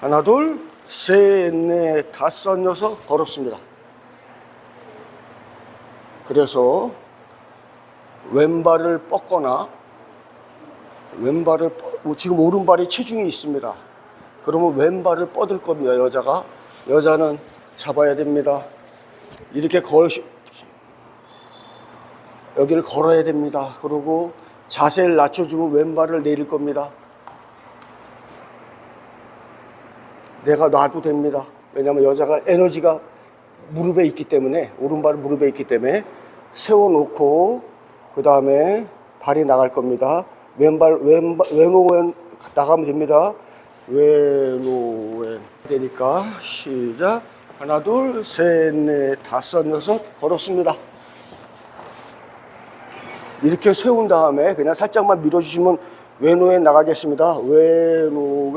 하나, 둘, 셋, 넷, 다섯, 여섯 걸었습니다. 그래서 왼발을 뻗거나 왼발을 뻗- 지금 오른발이 체중이 있습니다. 그러면 왼발을 뻗을 겁니다. 여자가 여자는 잡아야 됩니다. 이렇게 걸 여기를 걸어야 됩니다. 그리고 자세를 낮춰주면 왼발을 내릴 겁니다. 내가 놔도 됩니다. 왜냐하면 여자가 에너지가 무릎에 있기 때문에 오른발 무릎에 있기 때문에 세워놓고 그 다음에 발이 나갈 겁니다. 왼발 왼발 왼오 왼 나가면 됩니다. 왼오 왼 되니까 시작 하나 둘셋넷 다섯 여섯 걸었습니다. 이렇게 세운 다음에 그냥 살짝만 밀어주시면 왼오에 나가겠습니다. 왼오 왼